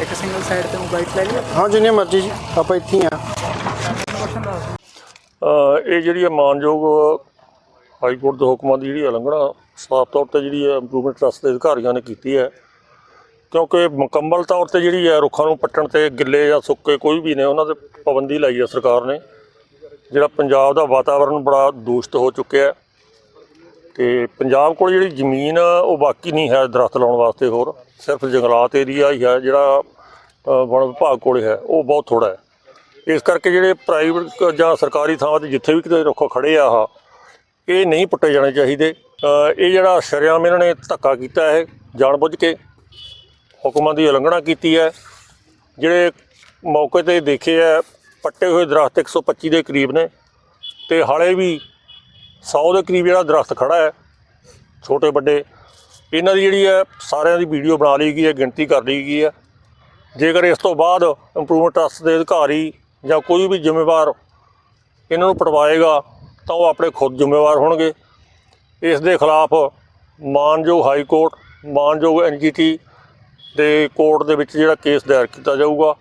ਇੱਕ single side ਤੇ bite ਲੈ ਲਿਆ ਹਾਂ ਜਿੰਨੇ ਮਰਜ਼ੀ ਜੀ ਆਪਾਂ ਇੱਥੇ ਆ। ਅਹ ਇਹ ਜਿਹੜੀ ਹੈ ਮਾਨਯੋਗ ਹਾਈ ਕੋਰਟ ਦੇ ਹੁਕਮਾਂ ਦੀ ਜਿਹੜੀ ਉਲੰਘਣਾ ਸਾਫ਼ ਤੌਰ ਤੇ ਜਿਹੜੀ ਹੈ ਇੰਪਰੂਵਮੈਂਟ ਟਰਸਟ ਦੇ ਅਧਿਕਾਰੀਆਂ ਨੇ ਕੀਤੀ ਹੈ। ਕਿਉਂਕਿ ਮੁਕੰਮਲ ਤੌਰ ਤੇ ਜਿਹੜੀ ਹੈ ਰੁੱਖਾਂ ਨੂੰ ਪੱਟਣ ਤੇ ਗਿੱਲੇ ਜਾਂ ਸੁੱਕੇ ਕੋਈ ਵੀ ਨੇ ਉਹਨਾਂ ਤੇ ਪਾਬੰਦੀ ਲਾਈ ਹੈ ਸਰਕਾਰ ਨੇ। ਜਿਹੜਾ ਪੰਜਾਬ ਦਾ ਵਾਤਾਵਰਣ ਬੜਾ ਦੂਸ਼ਿਤ ਹੋ ਚੁੱਕਿਆ ਹੈ। ਤੇ ਪੰਜਾਬ ਕੋਲ ਜਿਹੜੀ ਜ਼ਮੀਨ ਉਹ ਬਾਕੀ ਨਹੀਂ ਹੈ ਦਰਖਤ ਲਾਉਣ ਵਾਸਤੇ ਹੋਰ। ਸਿਰਫ ਜੰਗਲਾਤ ਏਰੀਆ ਹੀ ਹੈ ਜਿਹੜਾ ਵਣ ਵਿਭਾਗ ਕੋਲ ਹੈ ਉਹ ਬਹੁਤ ਥੋੜਾ ਹੈ। ਇਸ ਕਰਕੇ ਜਿਹੜੇ ਪ੍ਰਾਈਵੇਟ ਜਾਂ ਸਰਕਾਰੀ ਥਾਵਾਂ ਤੇ ਜਿੱਥੇ ਵੀ ਕਿਤੇ ਰੁੱਖ ਖੜੇ ਆ ਆਹ, ਇਹ ਨਹੀਂ ਪੁੱਟੇ ਜਾਣੇ ਚਾਹੀਦੇ। ਇਹ ਜਿਹੜਾ ਸ਼ਰੇਆਮ ਇਹਨਾਂ ਨੇ ਧੱਕਾ ਕੀਤਾ ਹੈ ਜਾਣਬੁੱਝ ਕੇ ਹੁਕਮਾਂ ਦੀ ਉਲੰਘਣਾ ਕੀਤੀ ਹੈ। ਜਿਹੜੇ ਮੌਕੇ ਤੇ ਦੇਖੇ ਆ ਪੱਟੇ ਹੋਏ ਦਰਖਤ 125 ਦੇ ਕਰੀਬ ਨੇ ਤੇ ਹਾਲੇ ਵੀ 100 ਦੇ ਕਰੀਬ ਜਿਹੜਾ ਦਰਖਤ ਖੜਾ ਹੈ, ਛੋਟੇ ਵੱਡੇ, ਇਹਨਾਂ ਦੀ ਜਿਹੜੀ ਹੈ, ਸਾਰਿਆਂ ਦੀ ਵੀਡੀਓ ਬਣਾ ਲਈ ਗਈ ਹੈ, ਗਿਣਤੀ ਕਰ ਲਈ ਗਈ ਹੈ। ਜੇਕਰ ਇਸ ਤੋਂ ਬਾਅਦ ਇੰਪਰੂਵਮੈਂਟ ਟਰਸਟ ਦੇ ਅਧਿਕਾਰੀ ਜਾਂ ਕੋਈ ਵੀ ਜ਼ਿੰਮੇਵਾਰ ਇਹਨਾਂ ਨੂੰ ਪਟਵਾਏਗਾ, ਤਾਂ ਉਹ ਆਪਣੇ ਖੁਦ ਜ਼ਿੰਮੇਵਾਰ ਹੋਣਗੇ। ਇਸ ਦੇ ਖਿਲਾਫ ਮਾਨਯੋਗ ਹਾਈ ਕੋਰਟ ਮਾਨਯੋਗ ਐਨਜੀਟੀ ਦੇ ਕੋਰਟ ਦੇ ਵਿੱਚ ਜਿਹੜਾ ਕੇਸ ਦਾਇਰ ਕੀਤਾ ਜਾਊਗਾ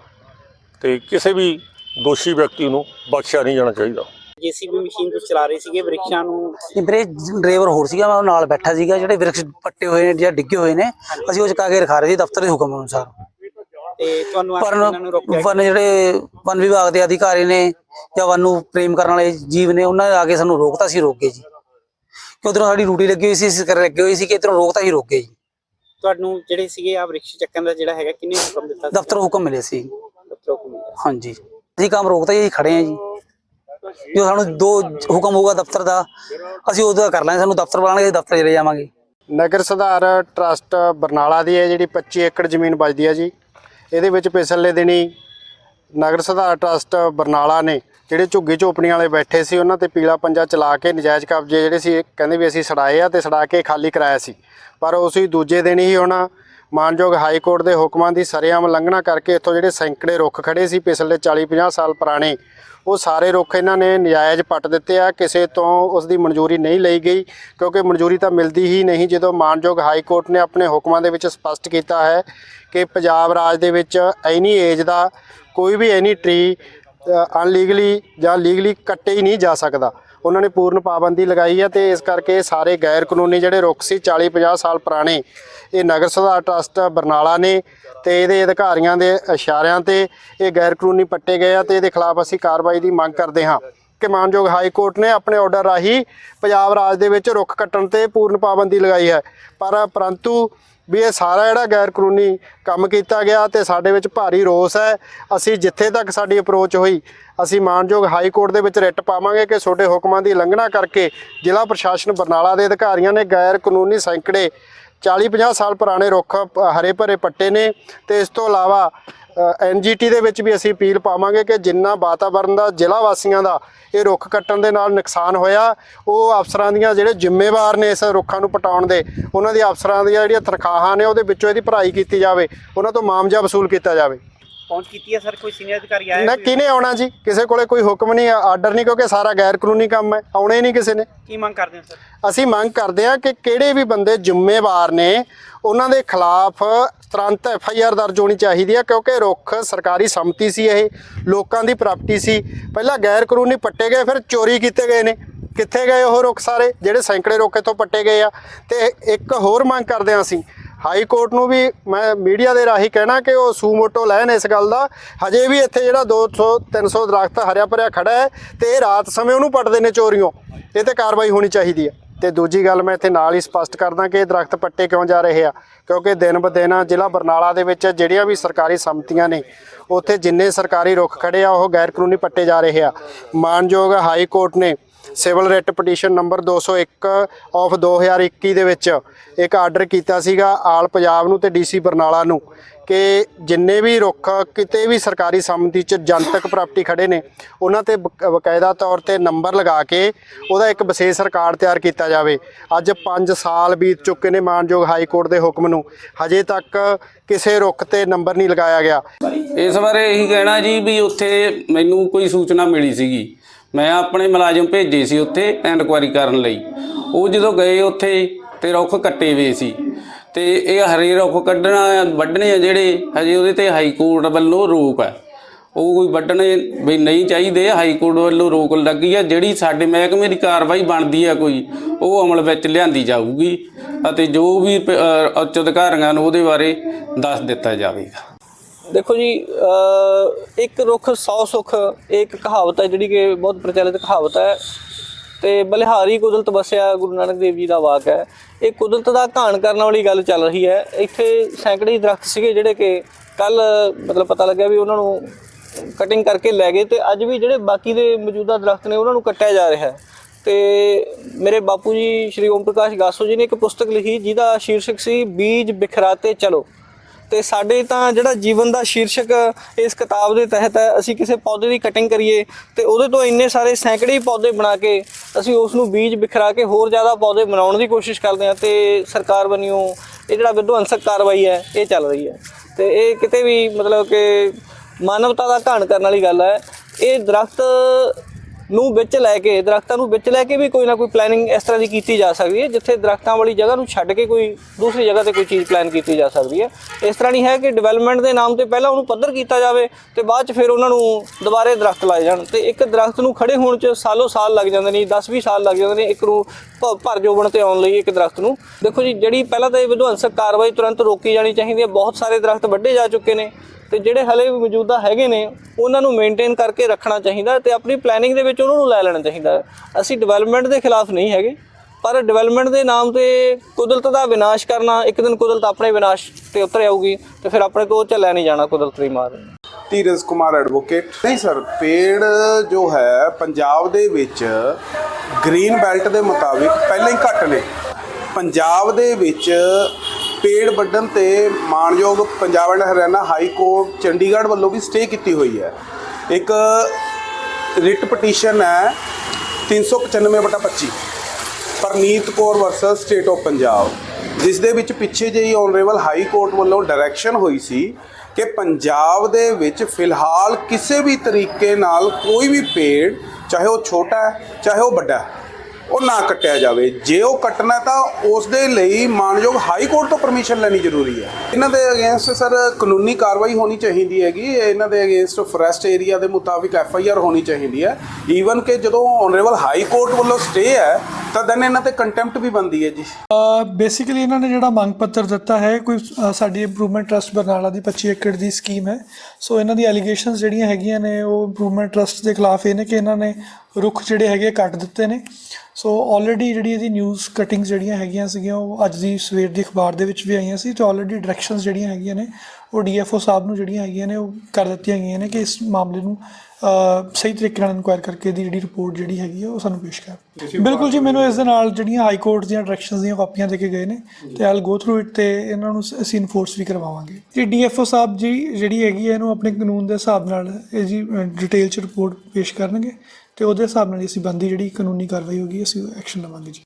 ਤੇ ਕਿਸੇ ਵੀ ਦੋਸ਼ੀ ਵਿਅਕਤੀ ਨੂੰ ਬਖਸ਼ਿਆ ਨਹੀਂ ਜਾਣਾ ਚਾਹੀਦਾ। ਜੀਸੀਬੀ ਮਸ਼ੀਨ ਤੁਸੀਂ ਚਲਾ ਰਹੇ ਸੀਗੇ ਵ੍ਰਿਕਸ਼ਾਂ ਨੂੰ। ਇਹ ਵੀਰੇ ਡਰਾਈਵਰ ਹੋਰ ਸੀਗਾ ਮੈਂ ਉਹ ਨਾਲ ਬੈਠਾ ਸੀਗਾ ਜਿਹੜੇ ਵਿਰਖ ਪੱਟੇ ਹੋਏ ਨੇ ਜਾਂ ਡਿੱਗੇ ਹੋਏ ਨੇ ਅਸੀਂ ਉਹ ਚਕਾ ਕੇ ਰਖਾ ਰਹੇ ਸੀ ਦਫ਼ਤਰ ਦੇ ਹੁਕਮ ਅਨੁਸਾਰ। ਤੇ ਤੁਹਾਨੂੰ ਆ ਕੇ ਪਰ ਇਹਨਾਂ ਨੂੰ ਰੋਕਿਆ ਵਨ ਜਿਹੜੇ ਵਨ ਵਿਭਾਗ ਦੇ ਅਧਿਕਾਰੀ ਨੇ ਜਾਂ ਵਨ ਨੂੰ ਪ੍ਰੇਮ ਕਰਨ ਵਾਲੇ ਜੀਵ ਨੇ ਉਹਨਾਂ ਨੇ ਆ ਕੇ ਸਾਨੂੰ ਰੋਕਤਾ ਸੀ ਰੋਕ ਗਏ ਜੀ। ਕਿ ਉਧਰੋਂ ਸਾਡੀ ਡਿਊਟੀ ਲੱਗੀ ਹੋਈ ਸੀ ਇਸ ਕਰ ਲੱਗੇ ਹੋਈ ਸੀ ਕਿ ਇਧਰੋਂ ਰੋਕਤਾ ਸੀ ਰੋਕ ਗਏ ਜੀ। ਤੁਹਾਨੂੰ ਜਿਹੜੇ ਸੀਗੇ ਆ ਵ੍ਰਿਕਸ਼ ਚੱਕਣ ਦਾ ਜਿਹੜਾ ਹੈਗਾ ਕਿੰਨੇ ਹੁਕਮ ਦਿੱਤਾ? ਦਫ਼ਤਰ ਹੁਕਮ ਮਿਲੇ ਸੀ। ਦਫ਼ਤਰ ਹੁਕਮ। ਹਾਂਜੀ। ਅਸੀਂ ਕੰਮ ਰੋਕਤਾ ਜੀ ਖੜੇ ਆ ਜੀ। ਜੋ ਸਾਨੂੰ ਦੋ ਹੁਕਮ ਹੋਊਗਾ ਦਫ਼ਤਰ ਦਾ, ਅਸੀਂ ਉਹਦਾ ਕਰ ਲਾਂਗੇ, ਸਾਨੂੰ ਦਫ਼ਤਰ ਬੁਲਾਣਗੇ ਦਫ਼ਤਰ ਚਲੇ ਜਾਵਾਂਗੇ। ਨਗਰ ਸੁਧਾਰ ਟਰਸਟ ਬਰਨਾਲਾ ਦੀ ਹੈ, ਜਿਹੜੀ 25 ਏਕੜ ਜ਼ਮੀਨ ਬਚਦੀ ਹੈ ਜੀ। ਇਹਦੇ ਵਿੱਚ ਪਿਛਲੇ ਦਿਨੀ ਨਗਰ ਸੁਧਾਰ ਟਰਸਟ ਬਰਨਾਲਾ ਨੇ, ਜਿਹੜੇ ਝੁੱਗੀ ਝੋਪੜੀਆਂ ਵਾਲੇ ਬੈਠੇ ਸੀ, ਉਹਨਾਂ ਤੇ ਪੀਲਾ ਪੰਜਾ ਚਲਾ ਕੇ ਨਜਾਇਜ਼ ਕਬਜ਼ੇ ਜਿਹੜੇ ਸੀ ਕਹਿੰਦੇ ਵੀ ਅਸੀਂ ਛੜਾਏ ਆ ਤੇ ਛੜਾ ਕੇ ਖਾਲੀ ਕਰਾਇਆ ਸੀ। ਪਰ ਉਸੇ ਦੂਜੇ ਦਿਨ ਹੀ ਹੁਣ ਮਾਨਯੋਗ ਹਾਈ ਕੋਰਟ ਦੇ ਹੁਕਮਾਂ ਦੀ ਸਰੇਆਮ ਉਲੰਘਣਾ ਕਰਕੇ ਇੱਥੋਂ ਜਿਹੜੇ ਸੈਂਕੜੇ ਰੁੱਖ ਖੜੇ ਸੀ, ਪਿਛਲੇ 40-50 ਸਾਲ ਪੁਰਾਣੇ, ਉਹ ਸਾਰੇ ਰੁੱਖ ਇਹਨਾਂ ਨੇ ਨਜਾਇਜ਼ ਪੱਟ ਦਿੱਤੇ ਆ, ਕਿਸੇ ਤੋਂ ਉਸ ਦੀ ਮਨਜ਼ੂਰੀ ਨਹੀਂ ਲਈ ਗਈ, ਕਿਉਂਕਿ ਮਨਜ਼ੂਰੀ ਤਾਂ ਮਿਲਦੀ ਹੀ ਨਹੀਂ ਜਦੋਂ ਮਾਨਯੋਗ ਹਾਈ ਕੋਰਟ ਨੇ ਆਪਣੇ ਹੁਕਮਾਂ ਦੇ ਵਿੱਚ ਸਪਸ਼ਟ ਕੀਤਾ ਹੈ ਕਿ ਪੰਜਾਬ ਰਾਜ ਦੇ ਵਿੱਚ ਐਨੀ ਏਜ ਦਾ ਕੋਈ ਵੀ ਐਨੀ ਟਰੀ ਅਨਲੀਗਲੀ ਜਾਂ ਲੀਗਲੀ ਕੱਟੇ ਹੀ ਨਹੀਂ ਜਾ ਸਕਦਾ। ਉਹਨਾਂ ਨੇ ਪੂਰਨ ਪਾਬੰਦੀ ਲਗਾਈ ਹੈ ਤੇ ਇਸ ਕਰਕੇ ਸਾਰੇ ਗੈਰ ਕਾਨੂੰਨੀ ਜਿਹੜੇ ਰੁੱਖ ਸੀ 40 50 ਸਾਲ ਪੁਰਾਣੇ, ਇਹ ਨਗਰ ਸੁਧਾਰ ਟਰਸਟ ਬਰਨਾਲਾ ਨੇ ਤੇ ਇਹਦੇ ਅਧਿਕਾਰੀਆਂ ਦੇ ਇਸ਼ਾਰਿਆਂ ਤੇ ਇਹ ਗੈਰ ਕਾਨੂੰਨੀ ਪੱਟੇ ਗਏ ਆ ਤੇ ਇਹਦੇ ਖਿਲਾਫ ਅਸੀਂ ਕਾਰਵਾਈ ਦੀ ਮੰਗ ਕਰਦੇ ਹਾਂ ਕਿ ਮਾਨਯੋਗ ਹਾਈ ਕੋਰਟ ਨੇ ਆਪਣੇ ਆਰਡਰ ਰਾਹੀਂ ਪੰਜਾਬ ਰਾਜ ਦੇ ਵਿੱਚ ਰੁੱਖ ਕੱਟਣ ਤੇ ਪੂਰਨ ਪਾਬੰਦੀ ਲਗਾਈ ਹੈ। ਪਰ ਪਰੰਤੂ ਵੀ ਇਹ ਸਾਰਾ ਜਿਹੜਾ ਗੈਰ ਕਾਨੂੰਨੀ ਕੰਮ ਕੀਤਾ ਗਿਆ ਤੇ ਸਾਡੇ ਵਿੱਚ ਭਾਰੀ ਰੋਸ ਹੈ। ਅਸੀਂ ਜਿੱਥੇ ਤੱਕ ਸਾਡੀ ਅਪਰੋਚ ਹੋਈ, ਅਸੀਂ ਮਾਨਯੋਗ ਹਾਈ ਕੋਰਟ ਦੇ ਵਿੱਚ ਰਿਟ ਪਾਵਾਂਗੇ ਕਿ ਤੁਹਾਡੇ ਹੁਕਮਾਂ ਦੀ ਉਲੰਘਣਾ ਕਰਕੇ ਜ਼ਿਲ੍ਹਾ ਪ੍ਰਸ਼ਾਸਨ ਬਰਨਾਲਾ ਦੇ ਅਧਿਕਾਰੀਆਂ ਨੇ ਗੈਰ ਕਾਨੂੰਨੀ ਸੈਂਕੜੇ 40-50 ਸਾਲ ਪੁਰਾਣੇ ਰੁੱਖ ਹਰੇ ਭਰੇ ਪੱਟੇ ਨੇ ਤੇ ਇਸ ਤੋਂ ਇਲਾਵਾ ਐਨਜੀਟੀ ਦੇ ਵਿੱਚ ਵੀ ਅਸੀਂ ਅਪੀਲ ਪਾਵਾਂਗੇ ਕਿ ਜਿੰਨਾ ਵਾਤਾਵਰਣ ਦਾ, ਜ਼ਿਲ੍ਹਾ ਵਾਸੀਆਂ ਦਾ ਇਹ ਰੁੱਖ ਕੱਟਣ ਦੇ ਨਾਲ ਨੁਕਸਾਨ ਹੋਇਆ, ਉਹ ਅਫਸਰਾਂ ਦੀਆਂ ਜਿਹੜੇ ਜ਼ਿੰਮੇਵਾਰ ਨੇ ਇਸ ਰੁੱਖਾਂ ਨੂੰ ਪਟਾਉਣ ਦੇ, ਉਹਨਾਂ ਦੀ ਅਫਸਰਾਂ ਦੀਆਂ ਜਿਹੜੀਆਂ ਤਨਖਾਹਾਂ ਨੇ, ਉਹਦੇ ਵਿੱਚੋਂ ਇਹਦੀ ਭਰਾਈ ਕੀਤੀ ਜਾਵੇ, ਉਹਨਾਂ ਤੋਂ ਮਾਮਜਾ ਵਸੂਲ ਕੀਤਾ ਜਾਵੇ। ਪਹੁੰਚ ਕੀਤੀ ਹੈ ਸਰ ਕੋਈ ਸੀਨੀਅਰ ਅਧਿਕਾਰੀ ਆਇਆ ਨਾ ਕੋਈ? ਕਿਹਨੇ ਆਉਣਾ ਜੀ? ਕਿਸੇ ਕੋਲੇ ਕੋਈ ਹੁਕਮ ਨਹੀਂ ਆਰਡਰ ਨਹੀਂ ਕਿਉਂਕਿ ਸਾਰਾ ਗੈਰ ਕਾਨੂੰਨੀ ਕੰਮ ਹੈ। ਆਉਣੇ ਨਹੀਂ ਕਿਸੇ ਨੇ। ਕੀ ਮੰਗ ਕਰਦੇ ਹੋ ਸਰ? ਅਸੀਂ ਮੰਗ ਕਰਦੇ ਹਾਂ ਕਿ ਕਿਹੜੇ ਵੀ ਬੰਦੇ ਜ਼ਿੰਮੇਵਾਰ ਨੇ ਉਹਨਾਂ ਦੇ ਖਿਲਾਫ ਤੁਰੰਤ ਐਫ ਆਈ ਆਰ ਦਰਜ ਹੋਣੀ ਚਾਹੀਦੀ ਹੈ ਕਿਉਂਕਿ ਰੁੱਖ ਸਰਕਾਰੀ ਸੰਮਤੀ ਸੀ ਇਹ ਲੋਕਾਂ ਦੀ ਪ੍ਰਾਪਰਟੀ ਸੀ। ਪਹਿਲਾਂ ਗੈਰ ਕਾਨੂੰਨੀ ਪੱਟੇ ਗਏ ਫਿਰ ਚੋਰੀ ਕੀਤੇ ਗਏ ਨੇ। ਕਿੱਥੇ ਗਏ ਉਹ ਰੁੱਖ ਸਾਰੇ? ਜਿਹੜੇ ਸੈਂਕੜੇ ਰੁੱਖ ਇੱਥੋਂ ਪੱਟੇ ਗਏ ਆ। ਤੇ ਇੱਕ ਹੋਰ ਮੰਗ ਕਰਦੇ ਹਾਂ ਅਸੀਂ ਹਾਈ ਕੋਰਟ ਨੂੰ ਵੀ ਮੈਂ ਮੀਡੀਆ ਦੇ ਰਾਹੀਂ ਕਹਿਣਾ ਕਿ ਉਹ ਸੂਮੋਟੋ ਲੈਣ ਇਸ ਗੱਲ ਦਾ। ਹਜੇ ਵੀ ਇੱਥੇ ਜਿਹੜਾ 200 300 ਦਰਖਤ ਹਰਿਆ ਭਰਿਆ ਖੜਾ ਹੈ ਤੇ ਇਹ ਰਾਤ ਸਮੇਂ ਉਹਨੂੰ ਪੱਟਦੇ ਨੇ ਚੋਰੀਆਂ ਇਹ ਤੇ ਕਾਰਵਾਈ ਹੋਣੀ ਚਾਹੀਦੀ ਹੈ। ਤੇ ਦੂਜੀ ਗੱਲ ਮੈਂ ਇੱਥੇ ਨਾਲ ਹੀ ਸਪਸ਼ਟ ਕਰਦਾ ਕਿ ਇਹ ਦਰਖਤ ਪੱਟੇ ਕਿਉਂ ਜਾ ਰਹੇ ਆ? ਕਿਉਂਕਿ ਦਿਨ ਬ ਦਿਨ ਜ਼ਿਲ੍ਹਾ ਬਰਨਾਲਾ ਦੇ ਵਿੱਚ ਜਿਹੜੀਆਂ ਵੀ ਸਰਕਾਰੀ ਸੰਮਤੀਆਂ ਨੇ, ਉੱਥੇ ਜਿੰਨੇ ਸਰਕਾਰੀ ਰੁੱਖ ਖੜੇ ਆ, ਉਹ ਗੈਰ ਕਾਨੂੰਨੀ ਪੱਟੇ ਜਾ ਰਹੇ ਆ। ਮਾਨਯੋਗ ਹਾਈ ਕੋਰਟ ਨੇ civil writ petition number 201 of 2021 ਦੇ ਵਿੱਚ ਇੱਕ ਆਰਡਰ ਕੀਤਾ ਸੀਗਾ ਆਲ ਪੰਜਾਬ ਨੂੰ ਤੇ ਡੀਸੀ ਬਰਨਾਲਾ ਨੂੰ ਕਿ ਜਿੰਨੇ ਵੀ ਰੁੱਖ ਕਿਤੇ ਵੀ ਸਰਕਾਰੀ ਸੰਮਤੀ ਚ ਜਨਤਕ ਪ੍ਰਾਪਰਟੀ ਖੜੇ ਨੇ, ਉਹਨਾਂ ਤੇ ਬਕ- ਬਕਾਇਦਾ ਤੌਰ ਤੇ ਨੰਬਰ ਲਗਾ ਕੇ ਉਹਦਾ ਇੱਕ ਵਿਸ਼ੇਸ਼ ਰਿਕਾਰਡ ਤਿਆਰ ਕੀਤਾ ਜਾਵੇ। ਅੱਜ 5 ਸਾਲ ਬੀਤ ਚੁੱਕੇ ਨੇ ਮਾਨਯੋਗ ਹਾਈ ਕੋਰਟ ਦੇ ਹੁਕਮ ਨੂੰ। ਹਜੇ ਤੱਕ ਕਿਸੇ ਰੁੱਖ ਤੇ ਨੰਬਰ ਨਹੀਂ ਲਗਾਇਆ ਗਿਆ। ਇਸ ਬਾਰੇ ਇਹੀ ਕਹਿਣਾ ਜੀ ਵੀ ਉੱਥੇ ਮੈਨੂੰ ਕੋਈ ਸੂਚਨਾ ਮਿਲੀ ਸੀਗੀ। ਮੈਂ ਆਪਣੇ ਮੁਲਾਜ਼ਮ ਭੇਜੇ ਸੀ ਉੱਥੇ ਇਨਕੁਆਇਰੀ ਕਰਨ ਲਈ। ਉਹ ਜਦੋਂ ਗਏ ਉੱਥੇ ਤੇ ਰੁੱਖ ਕੱਟੇ ਹੋਏ ਸੀ। ਤੇ ਇਹ ਹਰੇ ਰੁੱਖ ਕੱਢਣਾ ਵੱਢਣੇ ਆ ਜਿਹੜੇ, ਹਜੇ ਉਹਦੇ ਤੇ ਹਾਈ ਕੋਰਟ ਵੱਲੋਂ ਰੋਕ ਹੈ ਉਹ ਕੋਈ ਵੱਢਣੇ ਵੀ ਨਹੀਂ ਚਾਹੀਦੇ ਹਾਈ ਕੋਰਟ ਵੱਲੋਂ ਰੋਕ ਲੱਗੀ ਆ। ਜਿਹੜੀ ਸਾਡੇ ਮਹਿਕਮੇ ਦੀ ਕਾਰਵਾਈ ਬਣਦੀ ਆ ਕੋਈ, ਉਹ ਅਮਲ ਵਿੱਚ ਲਿਆਂਦੀ ਜਾਊਗੀ। ਅਤੇ ਜੋ ਵੀ ਉੱਚ ਅਧਿਕਾਰੀਆਂ ਨੂੰ ਉਹਦੇ ਬਾਰੇ ਦੱਸ ਦਿੱਤਾ ਜਾਵੇਗਾ। ਦੇਖੋ ਜੀ ਇੱਕ ਰੁੱਖ 100 ਸੁੱਖ, ਇਹ ਇੱਕ ਕਹਾਵਤ ਹੈ ਜਿਹੜੀ ਕਿ ਬਹੁਤ ਪ੍ਰਚਲਿਤ ਕਹਾਵਤ ਹੈ। ਤੇ ਬਲਿਹਾਰੀ ਕੁਦਰਤ ਬਸਿਆ ਗੁਰੂ ਨਾਨਕ ਦੇਵ ਜੀ ਦਾ ਵਾਕ ਹੈ। ਇਹ ਕੁਦਰਤ ਦਾ ਘਾਣ ਕਰਨ ਵਾਲੀ ਗੱਲ ਚੱਲ ਰਹੀ ਹੈ। ਇੱਥੇ ਸੈਂਕੜੇ ਹੀ ਦਰਖਤ ਸੀਗੇ ਜਿਹੜੇ ਕਿ ਕੱਲ, ਮਤਲਬ ਪਤਾ ਲੱਗਿਆ ਵੀ ਉਹਨਾਂ ਨੂੰ ਕਟਿੰਗ ਕਰਕੇ ਲੈ ਗਏ ਤੇ ਅੱਜ ਵੀ ਜਿਹੜੇ ਬਾਕੀ ਦੇ ਮੌਜੂਦਾ ਦਰਖਤ ਨੇ, ਉਹਨਾਂ ਨੂੰ ਕੱਟਿਆ ਜਾ ਰਿਹਾ ਹੈ। ਤੇ ਮੇਰੇ ਬਾਪੂ ਜੀ, ਸ਼੍ਰੀ ਓਮ ਪ੍ਰਕਾਸ਼ ਗਾਸੋ ਜੀ ਨੇ ਇੱਕ ਪੁਸਤਕ ਲਿਖੀ, ਜਿਹਦਾ ਸ਼ੀਰਸ਼ਕ ਸੀ, ਬੀਜ ਬਿਖਰਾਤੇ ਚਲੋ। ਤੇ ਸਾਡੇ ਤਾਂ ਜਿਹੜਾ ਜੀਵਨ ਦਾ ਸ਼ੀਰਸ਼ਕ ਇਸ ਕਿਤਾਬ ਦੇ ਤਹਿਤ ਹੈ, ਅਸੀਂ ਕਿਸੇ ਪੌਦੇ ਦੀ ਕਟਿੰਗ ਕਰੀਏ ਤੇ ਉਹਦੇ ਤੋਂ ਇੰਨੇ ਸਾਰੇ ਸੈਂਕੜੇ ਪੌਦੇ ਬਣਾ ਕੇ ਅਸੀਂ ਉਸ ਨੂੰ ਬੀਜ ਬਿਖਰਾ ਕੇ ਹੋਰ ਜ਼ਿਆਦਾ ਪੌਦੇ ਬਣਾਉਣ ਦੀ ਕੋਸ਼ਿਸ਼ ਕਰਦੇ ਹਾਂ ਤੇ ਸਰਕਾਰ ਵੱਲੋਂ ਇਹ ਜਿਹੜਾ ਵਿਧਵੰਸਕ ਕਾਰਵਾਈ ਹੈ, ਇਹ ਚੱਲ ਰਹੀ ਹੈ। ਤੇ ਇਹ ਕਿਤੇ ਵੀ ਮਤਲਬ ਕਿ ਮਾਨਵਤਾ ਦਾ ਘਾਣ ਕਰਨ ਵਾਲੀ ਗੱਲ ਹੈ। ਇਹ ਦਰਖਤ ਨੂੰ ਵਿੱਚ ਲੈ ਕੇ, ਦਰਖਤਾਂ ਨੂੰ ਵਿੱਚ ਲੈ ਕੇ ਵੀ ਕੋਈ ਨਾ ਕੋਈ ਪਲੈਨਿੰਗ ਇਸ ਤਰ੍ਹਾਂ ਦੀ ਕੀਤੀ ਜਾ ਸਕਦੀ ਹੈ, ਜਿੱਥੇ ਦਰਖਤਾਂ ਵਾਲੀ ਜਗ੍ਹਾ ਨੂੰ ਛੱਡ ਕੇ ਕੋਈ ਦੂਸਰੀ ਜਗ੍ਹਾ ਤੇ ਕੋਈ ਚੀਜ਼ ਪਲਾਨ ਕੀਤੀ ਜਾ ਸਕਦੀ ਹੈ। ਇਸ ਤਰ੍ਹਾਂ ਨਹੀਂ ਹੈ ਕਿ ਡਿਵੈਲਪਮੈਂਟ ਦੇ ਨਾਮ ਤੇ ਪਹਿਲਾਂ ਉਹਨੂੰ ਪੱਧਰ ਕੀਤਾ ਜਾਵੇ ਤੇ ਬਾਅਦ ਚ ਫਿਰ ਉਹਨਾਂ ਨੂੰ ਦੁਬਾਰੇ ਦਰਖਤ ਲਾਏ ਜਾਣ। ਤੇ ਇੱਕ ਦਰਖਤ ਨੂੰ ਖੜੇ ਹੋਣ ਚ ਸਾਲੋ ਸਾਲ ਲੱਗ ਜਾਂਦੇ ਨੇ 10-20 ਸਾਲ ਲੱਗ ਜਾਂਦੇ ਨੇ, ਇੱਕ ਨੂੰ ਭਰ ਜੋਬਣ ਤੇ ਆਉਣ ਲਈ ਇੱਕ ਦਰਖਤ ਨੂੰ। ਦੇਖੋ ਜੀ, ਜਿਹੜੀ ਪਹਿਲਾਂ ਤਾਂ ਇਹ ਵਿਧਵੰਸਕ ਕਾਰਵਾਈ ਤੁਰੰਤ ਰੋਕੀ ਜਾਣੀ ਚਾਹੀਦੀ ਹੈ, ਬਹੁਤ ਸਾਰੇ ਦਰਖਤ ਵੱਢੇ ਜਾ ਚੁੱਕੇ ਨੇ। ਤੇ ਜਿਹੜੇ ਹਲੇ ਵੀ ਮੌਜੂਦਾ ਹੈਗੇ ਨੇ, ਉਹਨਾਂ ਨੂੰ ਮੇਨਟੇਨ ਕਰਕੇ ਰੱਖਣਾ ਚਾਹੀਦਾ ਤੇ ਆਪਣੀ ਪਲੈਨਿੰਗ ਦੇ ਵਿੱਚ ਉਹਨਾਂ ਨੂੰ ਲੈ ਲੈਣਾ ਚਾਹੀਦਾ। ਅਸੀਂ ਡਿਵੈਲਪਮੈਂਟ ਦੇ ਖਿਲਾਫ ਨਹੀਂ ਹੈਗੇ, ਪਰ ਡਿਵੈਲਪਮੈਂਟ ਦੇ ਨਾਮ ਤੇ ਕੁਦਰਤ ਦਾ ਵਿਨਾਸ਼ ਕਰਨਾ, ਇੱਕ ਦਿਨ ਕੁਦਰਤ ਆਪਣੇ ਵਿਨਾਸ਼ ਤੇ ਉਤਰ ਆਊਗੀ ਤੇ ਫਿਰ ਆਪਣੇ ਤੋਂ ਝੱਲਿਆ ਨਹੀਂ ਜਾਣਾ ਕੁਦਰਤ ਦੀ ਮਾਰ। ਧੀਰਜ ਕੁਮਾਰ ਐਡਵੋਕੇਟ ਨਹੀਂ ਸਰ, ਪੇੜ ਜੋ ਹੈ, ਪੰਜਾਬ ਦੇ ਵਿੱਚ ਗ੍ਰੀਨ ਬੈਲਟ ਦੇ ਮੁਤਾਬਿਕ ਪਹਿਲਾਂ ਹੀ ਘੱਟ ਨੇ। ਪੰਜਾਬ ਦੇ ਵਿੱਚ ਪੇੜ ਵੱਢਣ ਤੇ ਮਾਨਯੋਗ Punjab and Haryana high court Chandigarh ਵੱਲੋਂ ਵੀ ਸਟੇ ਕੀਤੀ ਹੋਈ ਹੈ। ਇੱਕ ਰਿਟ ਪਟੀਸ਼ਨ ਹੈ 395/25 Parneet Kaur versus state of Punjab ਜਿਸ ਦੇ ਵਿੱਚ ਪਿੱਛੇ ਜਿਹੀ ਆਨਰੇਬਲ ਹਾਈ ਕੋਰਟ ਵੱਲੋਂ ਡਾਇਰੈਕਸ਼ਨ ਹੋਈ ਸੀ ਕਿ ਪੰਜਾਬ ਦੇ ਵਿੱਚ ਫਿਲਹਾਲ ਕਿਸੇ ਵੀ ਤਰੀਕੇ ਨਾਲ ਕੋਈ ਵੀ ਪੇੜ, ਚਾਹੇ ਉਹ ਛੋਟਾ ਹੈ, ਚਾਹੇ ਉਹ ਵੱਡਾ ਹੈ ਉਹ ਨਾ ਕੱਟਿਆ ਜਾਵੇ। ਜੇ ਉਹ ਕੱਟਣਾ ਤਾਂ ਉਸ ਦੇ ਲਈ ਮਾਨਯੋਗ ਹਾਈ ਕੋਰਟ ਤੋਂ ਪਰਮਿਸ਼ਨ ਲੈਣੀ ਜ਼ਰੂਰੀ ਹੈ। ਇਹਨਾਂ ਦੇ ਅਗੇਂਸਟ ਸਰ ਕਾਨੂੰਨੀ ਕਾਰਵਾਈ ਹੋਣੀ ਚਾਹੀਦੀ ਹੈਗੀ। ਇਹਨਾਂ ਦੇ ਅਗੇਂਸਟ ਫੋਰੈਸਟ ਏਰੀਆ ਦੇ ਮੁਤਾਬਿਕ ਐਫ ਆਈ ਆਰ ਹੋਣੀ ਚਾਹੀਦੀ ਹੈ। ਈਵਨ ਕਿ ਜਦੋਂ ਆਨਰੇਬਲ ਹਾਈ ਕੋਰਟ ਵੱਲੋਂ ਸਟੇ ਹੈ ਤਾਂ ਦੈਨ ਇਹਨਾਂ ਤੇ ਕੰਟੈਂਪਟ ਵੀ ਬਣਦੀ ਹੈ ਜੀ। ਬੇਸਿਕਲੀ ਇਹਨਾਂ ਨੇ ਜਿਹੜਾ ਮੰਗ ਪੱਤਰ ਦਿੱਤਾ ਹੈ ਕੋਈ ਅ, ਸਾਡੀ ਇੰਪਰੂਵਮੈਂਟ ਟਰਸਟ ਬਰਨਾਲਾ ਦੀ 25 ਏਕੜ ਦੀ ਸਕੀਮ ਹੈ। ਸੋ ਇਹਨਾਂ ਦੀ ਐਲੀਗੇਸ਼ਨਸ ਜਿਹੜੀਆਂ ਹੈਗੀਆਂ ਨੇ ਉਹ ਇੰਪਰੂਵਮੈਂਟ ਟਰਸਟ ਦੇ ਖਿਲਾਫ ਇਹ ਨੇ ਕਿ ਇਹਨਾਂ ਨੇ ਰੁੱਖ ਜਿਹੜੇ ਹੈਗੇ ਕੱਟ ਦਿੱਤੇ ਨੇ। ਸੋ ਆਲਰੇਡੀ ਜਿਹੜੀ ਇਹਦੀ ਨਿਊਜ਼ ਕਟਿੰਗ ਜਿਹੜੀਆਂ ਹੈਗੀਆਂ ਸੀਗੀਆਂ ਉਹ ਅੱਜ ਦੀ ਸਵੇਰ ਦੀ ਅਖਬਾਰ ਦੇ ਵਿੱਚ ਵੀ ਆਈਆਂ ਸੀ ਤੇ ਆਲਰੇਡੀ ਡਾਇਰੈਕਸ਼ਨਸ ਜਿਹੜੀਆਂ ਹੈਗੀਆਂ ਨੇ ਉਹ ਡੀਐਫਓ ਸਾਹਿਬ ਨੂੰ ਜਿਹੜੀਆਂ ਹੈਗੀਆਂ ਨੇ ਉਹ ਕਰ ਦਿੱਤੀਆਂ ਗਈਆਂ ਨੇ ਕਿ ਇਸ ਮਾਮਲੇ ਨੂੰ ਸਹੀ ਤਰੀਕੇ ਨਾਲ ਇਨਕੁਆਇਰ ਕਰਕੇ ਦੀ ਜਿਹੜੀ ਰਿਪੋਰਟ ਜਿਹੜੀ ਹੈਗੀ ਆ, ਉਹ ਸਾਨੂੰ ਪੇਸ਼ ਕਰ ਬਿਲਕੁਲ ਜੀ, ਮੈਨੂੰ ਇਸ ਦੇ ਨਾਲ ਜਿਹੜੀਆਂ ਹਾਈ ਕੋਰਟ ਦੀਆਂ ਡਾਇਰੈਕਸ਼ਨਸ ਦੀਆਂ ਕਾਪੀਆਂ ਦੇ ਕੇ ਗਏ ਨੇ ਤੇ ਆਲ ਗੋ ਥਰੂ ਇਟ ਤੇ ਇਹਨਾਂ ਨੂੰ ਅਸੀਂ ਇਨਫੋਰਸ ਵੀ ਕਰਵਾਵਾਂਗੇ। ਜੀ ਡੀਐਫਓ ਸਾਹਿਬ ਜੀ, ਜਿਹੜੀ ਹੈਗੀ ਹੈ ਇਹਨੂੰ ਆਪਣੇ ਕਾਨੂੰਨ ਦੇ ਹਿਸਾਬ ਨਾਲ ਇਹ ਜੀ ਡਿਟੇਲ ਚ ਰਿਪੋਰਟ ਪੇਸ਼ ਕਰਨਗੇ ਤੇ ਉਹਦੇ ਹਿਸਾਬ ਨਾਲ ਹੀ ਅਸੀਂ ਬੰਦੀ ਜਿਹੜੀ ਕਾਨੂੰਨੀ ਕਾਰਵਾਈ ਹੋਗੀ ਅਸੀਂ ਐਕਸ਼ਨ ਲਵਾਂਗੇ ਜੀ।